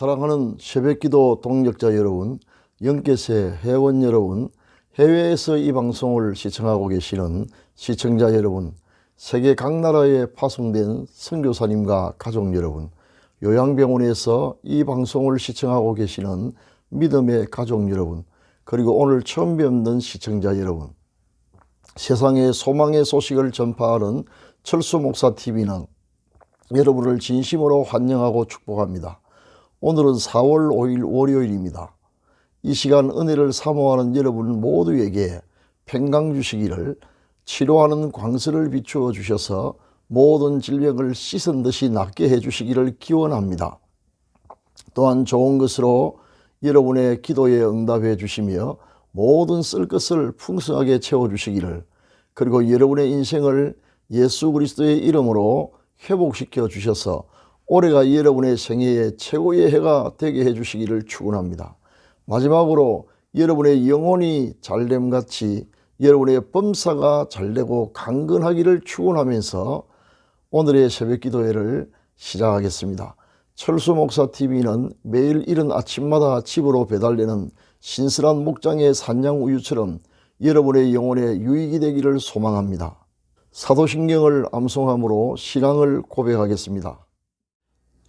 사랑하는 새벽기도 동력자 여러분, 영계세 회원 여러분, 해외에서 이 방송을 시청하고 계시는 시청자 여러분, 세계 각 나라에 파송된 선교사님과 가족 여러분, 요양병원에서 이 방송을 시청하고 계시는 믿음의 가족 여러분, 그리고 오늘 처음 뵙는 시청자 여러분, 세상의 소망의 소식을 전파하는 철수 목사 TV는 여러분을 진심으로 환영하고 축복합니다. 오늘은 4월 5일 월요일입니다. 이 시간 은혜를 사모하는 여러분 모두에게 평강 주시기를 치료하는 광선을 비추어 주셔서 모든 질병을 씻은 듯이 낫게 해 주시기를 기원합니다. 또한 좋은 것으로 여러분의 기도에 응답해 주시며 모든 쓸 것을 풍성하게 채워 주시기를 그리고 여러분의 인생을 예수 그리스도의 이름으로 회복시켜 주셔서 올해가 여러분의 생애의 최고의 해가 되게 해 주시기를 축원합니다. 마지막으로 여러분의 영혼이 잘됨 같이 여러분의 범사가 잘되고 강건하기를 축원하면서 오늘의 새벽 기도회를 시작하겠습니다. 철수 목사 TV는 매일 이른 아침마다 집으로 배달되는 신선한 목장의 산양 우유처럼 여러분의 영혼에 유익이 되기를 소망합니다. 사도신경을 암송함으로 신앙을 고백하겠습니다.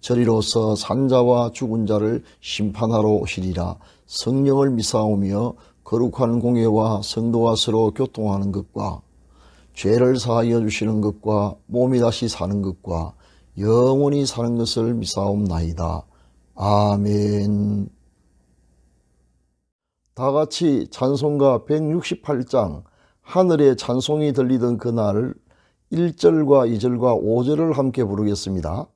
저리로서 산자와 죽은 자를 심판하러 오시리라 성령을 미사오며 거룩한 공예와 성도와 서로 교통하는 것과 죄를 사하여 주시는 것과 몸이 다시 사는 것과 영원히 사는 것을 미사옵나이다. 아멘. 다 같이 찬송가 168장 하늘에 찬송이 들리던 그날 1절과 2절과 5절을 함께 부르겠습니다.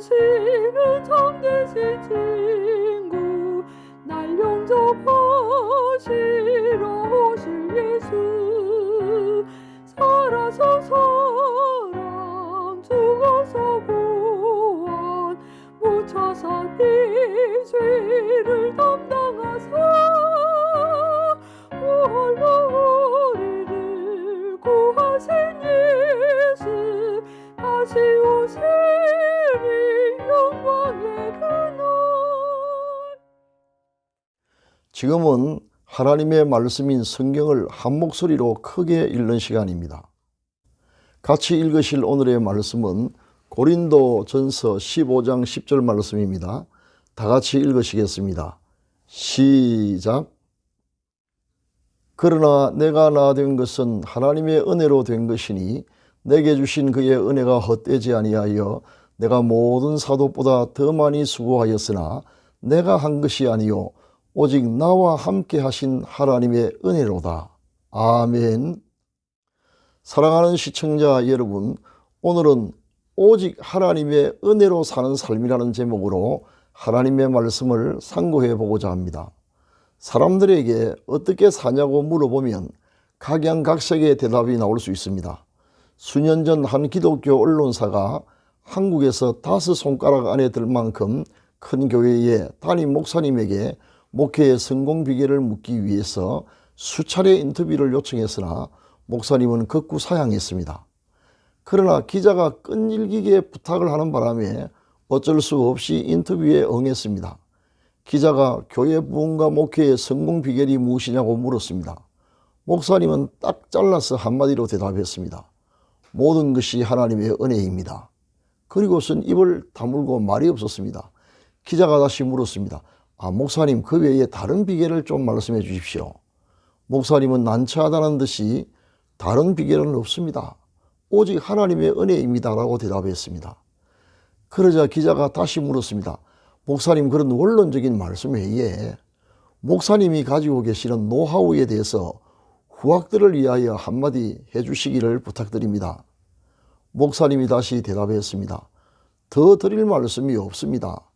되시는 신 친구 날 영접하시러 오실 예수. 살아서 사랑 죽어서 구원 무차사 이 죄를 담 지금은 하나님의 말씀인 성경을 한 목소리로 크게 읽는 시간입니다. 같이 읽으실 오늘의 말씀은 고린도 전서 15장 10절 말씀입니다. 다 같이 읽으시겠습니다. 시작. 그러나 내가 나 된 것은 하나님의 은혜로 된 것이니 내게 주신 그의 은혜가 헛되지 아니하여 내가 모든 사도보다 더 많이 수고하였으나 내가 한 것이 아니요 오직 나와 함께 하신 하나님의 은혜로다. 아멘. 사랑하는 시청자 여러분, 오늘은 오직 하나님의 은혜로 사는 삶이라는 제목으로 하나님의 말씀을 상고해 보고자 합니다. 사람들에게 어떻게 사냐고 물어보면 각양각색의 대답이 나올 수 있습니다. 수년 전 한 기독교 언론사가 한국에서 다섯 손가락 안에 들 만큼 큰 교회의 담임 목사님에게 목회의 성공 비결을 묻기 위해서 수차례 인터뷰를 요청했으나 목사님은 극구 사양했습니다. 그러나 기자가 끈질기게 부탁을 하는 바람에 어쩔 수 없이 인터뷰에 응했습니다. 기자가 교회 부흥과 목회의 성공 비결이 무엇이냐고 물었습니다. 목사님은 딱 잘라서 한마디로 대답했습니다. 모든 것이 하나님의 은혜입니다. 그리고선 입을 다물고 말이 없었습니다. 기자가 다시 물었습니다. 아, 목사님, 그 외에 다른 비결을 좀 말씀해 주십시오. 목사님은 난처하다는 듯이 다른 비결은 없습니다. 오직 하나님의 은혜입니다라고 대답했습니다. 그러자 기자가 다시 물었습니다. 목사님 그런 원론적인 말씀 외에 목사님이 가지고 계시는 노하우에 대해서 후학들을 위하여 한마디 해주시기를 부탁드립니다. 목사님이 다시 대답했습니다. 더 드릴 말씀이 없습니다.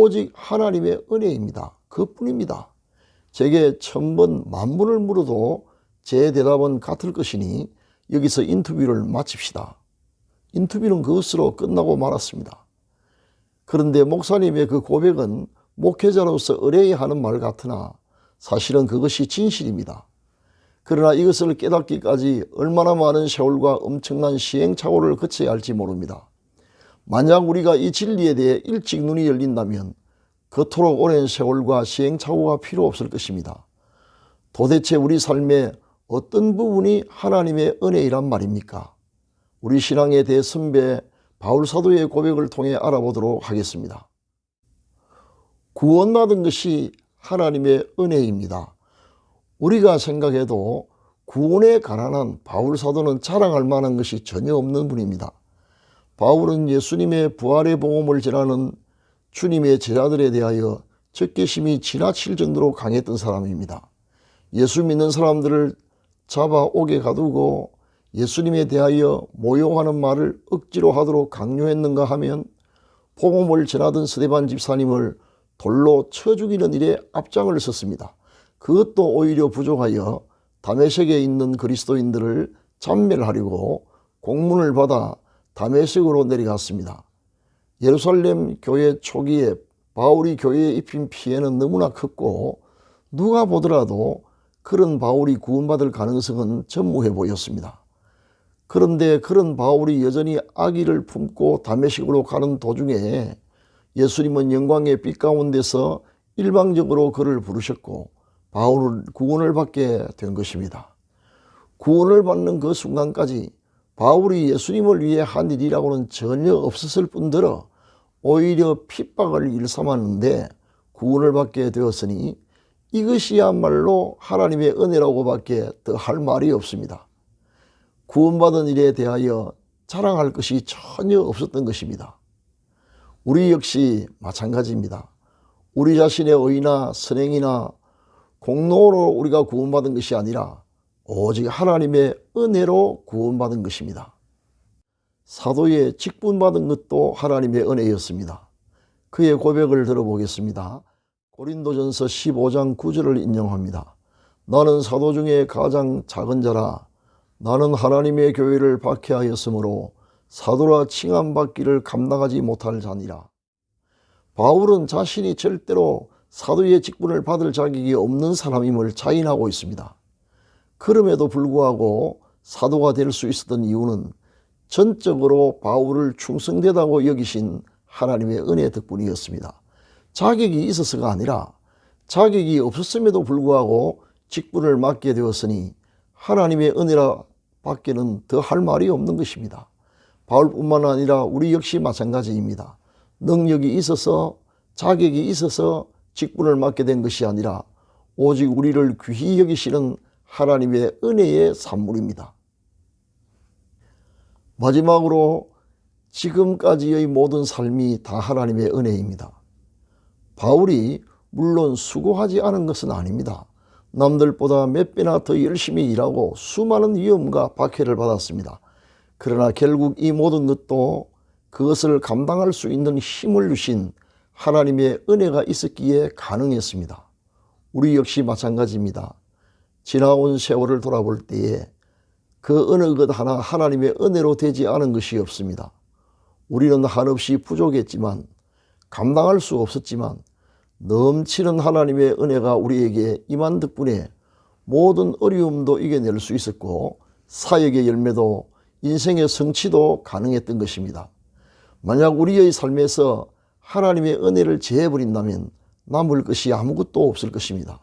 오직 하나님의 은혜입니다. 그뿐입니다. 제게 천번 만번을 물어도 제 대답은 같을 것이니 여기서 인터뷰를 마칩시다. 인터뷰는 그것으로 끝나고 말았습니다. 그런데 목사님의 그 고백은 목회자로서 의뢰야 하는 말 같으나 사실은 그것이 진실입니다. 그러나 이것을 깨닫기까지 얼마나 많은 세월과 엄청난 시행착오를 거쳐야 할지 모릅니다. 만약 우리가 이 진리에 대해 일찍 눈이 열린다면 그토록 오랜 세월과 시행착오가 필요 없을 것입니다. 도대체 우리 삶의 어떤 부분이 하나님의 은혜이란 말입니까? 우리 신앙의 대선배 바울 사도의 고백을 통해 알아보도록 하겠습니다. 구원받은 것이 하나님의 은혜입니다. 우리가 생각해도 구원에 관한 바울 사도는 자랑할 만한 것이 전혀 없는 분입니다. 바울은 예수님의 부활의 복음을 전하는 주님의 제자들에 대하여 적개심이 지나칠 정도로 강했던 사람입니다. 예수 믿는 사람들을 잡아 옥에 가두고 예수님에 대하여 모욕하는 말을 억지로 하도록 강요했는가 하면 복음을 전하던 스데반 집사님을 돌로 쳐 죽이는 일에 앞장을 섰습니다. 그것도 오히려 부족하여 다메섹에 있는 그리스도인들을 잔멸하려고 공문을 받아 다메섹으로 내려갔습니다. 예루살렘 교회 초기에 바울이 교회에 입힌 피해는 너무나 컸고 누가 보더라도 그런 바울이 구원받을 가능성은 전무해 보였습니다. 그런데 그런 바울이 여전히 악의를 품고 다메식으로 가는 도중에 예수님은 영광의 빛 가운데서 일방적으로 그를 부르셨고 바울을 구원을 받게 된 것입니다. 구원을 받는 그 순간까지 바울이 예수님을 위해 한 일이라고는 전혀 없었을 뿐더러 오히려 핍박을 일삼았는데 구원을 받게 되었으니 이것이야말로 하나님의 은혜라고밖에 더 할 말이 없습니다. 구원받은 일에 대하여 자랑할 것이 전혀 없었던 것입니다. 우리 역시 마찬가지입니다. 우리 자신의 의나 선행이나 공로로 우리가 구원받은 것이 아니라 오직 하나님의 은혜로 구원받은 것입니다. 사도의 직분받은 것도 하나님의 은혜였습니다. 그의 고백을 들어보겠습니다. 고린도전서 15장 9절을 인용합니다. 나는 사도 중에 가장 작은 자라 나는 하나님의 교회를 박해하였으므로 사도라 칭함받기를 감당하지 못할 자니라. 바울은 자신이 절대로 사도의 직분을 받을 자격이 없는 사람임을 자인하고 있습니다. 그럼에도 불구하고 사도가 될 수 있었던 이유는 전적으로 바울을 충성되다고 여기신 하나님의 은혜 덕분이었습니다. 자격이 있어서가 아니라 자격이 없었음에도 불구하고 직분을 맡게 되었으니 하나님의 은혜라 밖에는 더 할 말이 없는 것입니다. 바울뿐만 아니라 우리 역시 마찬가지입니다. 능력이 있어서 자격이 있어서 직분을 맡게 된 것이 아니라 오직 우리를 귀히 여기시는 하나님의 은혜의 산물입니다. 마지막으로 지금까지의 모든 삶이 다 하나님의 은혜입니다. 바울이 물론 수고하지 않은 것은 아닙니다. 남들보다 몇 배나 더 열심히 일하고 수많은 위험과 박해를 받았습니다. 그러나 결국 이 모든 것도 그것을 감당할 수 있는 힘을 주신 하나님의 은혜가 있었기에 가능했습니다. 우리 역시 마찬가지입니다. 지나온 세월을 돌아볼 때에 그 어느 것 하나 하나님의 은혜로 되지 않은 것이 없습니다. 우리는 한없이 부족했지만 감당할 수 없었지만 넘치는 하나님의 은혜가 우리에게 임한 덕분에 모든 어려움도 이겨낼 수 있었고 사역의 열매도 인생의 성취도 가능했던 것입니다. 만약 우리의 삶에서 하나님의 은혜를 제해버린다면 남을 것이 아무것도 없을 것입니다.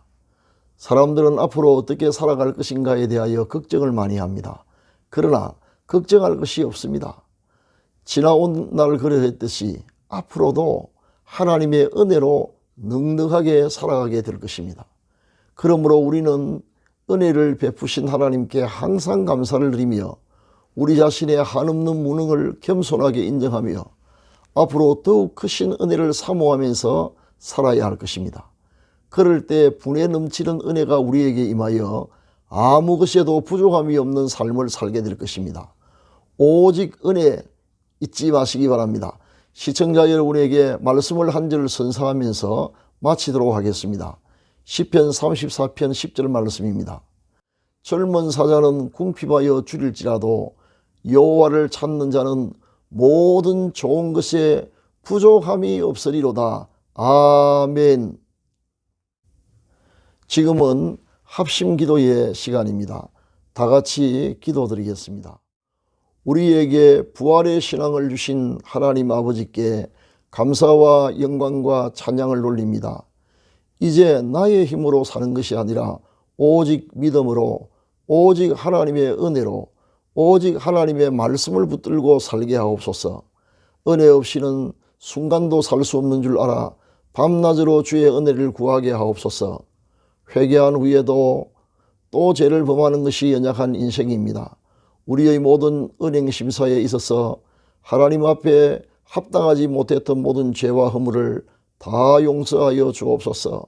사람들은 앞으로 어떻게 살아갈 것인가에 대하여 걱정을 많이 합니다. 그러나 걱정할 것이 없습니다. 지나온 날 그러했듯이 앞으로도 하나님의 은혜로 넉넉하게 살아가게 될 것입니다. 그러므로 우리는 은혜를 베푸신 하나님께 항상 감사를 드리며 우리 자신의 한없는 무능을 겸손하게 인정하며 앞으로 더욱 크신 은혜를 사모하면서 살아야 할 것입니다. 그럴 때 분에 넘치는 은혜가 우리에게 임하여 아무 것에도 부족함이 없는 삶을 살게 될 것입니다. 오직 은혜 잊지 마시기 바랍니다. 시청자 여러분에게 말씀을 한 절 선사하면서 마치도록 하겠습니다. 시편 34편 10절 말씀입니다. 젊은 사자는 궁핍하여 줄일지라도 여호와를 찾는 자는 모든 좋은 것에 부족함이 없으리로다. 아멘. 지금은 합심 기도의 시간입니다. 다 같이 기도드리겠습니다. 우리에게 부활의 신앙을 주신 하나님 아버지께 감사와 영광과 찬양을 돌립니다. 이제 나의 힘으로 사는 것이 아니라 오직 믿음으로 오직 하나님의 은혜로 오직 하나님의 말씀을 붙들고 살게 하옵소서. 은혜 없이는 순간도 살 수 없는 줄 알아 밤낮으로 주의 은혜를 구하게 하옵소서. 회개한 후에도 또 죄를 범하는 것이 연약한 인생입니다. 우리의 모든 은행 심사에 있어서 하나님 앞에 합당하지 못했던 모든 죄와 허물을 다 용서하여 주옵소서.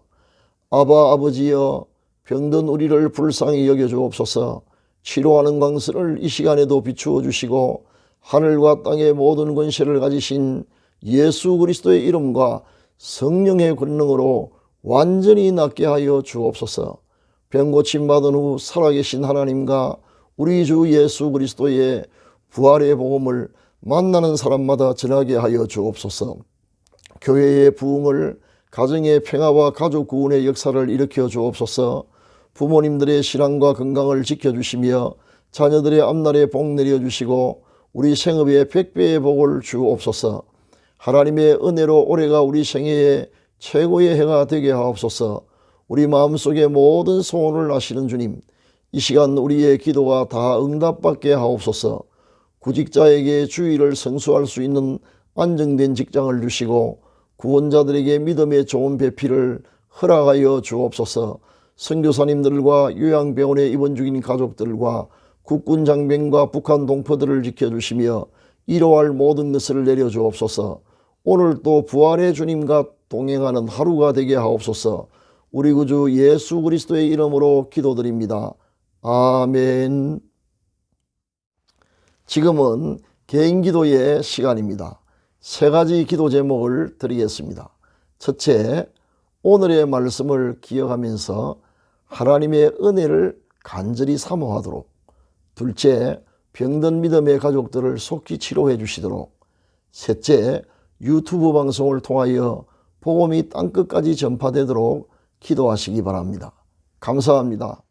아바 아버지여 병든 우리를 불쌍히 여겨 주옵소서. 치료하는 광선을 이 시간에도 비추어 주시고 하늘과 땅의 모든 권세를 가지신 예수 그리스도의 이름과 성령의 권능으로 완전히 낫게 하여 주옵소서. 병 고침 받은 후 살아계신 하나님과 우리 주 예수 그리스도의 부활의 복음을 만나는 사람마다 전하게 하여 주옵소서. 교회의 부흥을 가정의 평화와 가족 구원의 역사를 일으켜 주옵소서. 부모님들의 신앙과 건강을 지켜주시며 자녀들의 앞날에 복 내려주시고 우리 생업에 백배의 복을 주옵소서. 하나님의 은혜로 올해가 우리 생애의 최고의 해가 되게 하옵소서. 우리 마음속의 모든 소원을 아시는 주님, 이 시간 우리의 기도가 다 응답받게 하옵소서. 구직자에게 주의를 성수할 수 있는 안정된 직장을 주시고 구원자들에게 믿음의 좋은 배필을 허락하여 주옵소서. 선교사님들과 요양병원에 입원 중인 가족들과 국군 장병과 북한 동포들을 지켜주시며 이로할 모든 것을 내려주옵소서. 오늘 또 부활의 주님과 동행하는 하루가 되게 하옵소서. 우리 구주 예수 그리스도의 이름으로 기도드립니다. 아멘. 지금은 개인 기도의 시간입니다. 세 가지 기도 제목을 드리겠습니다. 첫째, 오늘의 말씀을 기억하면서 하나님의 은혜를 간절히 사모하도록. 둘째, 병든 믿음의 가족들을 속히 치료해 주시도록. 셋째, 유튜브 방송을 통하여 복음이 땅끝까지 전파되도록 기도하시기 바랍니다. 감사합니다.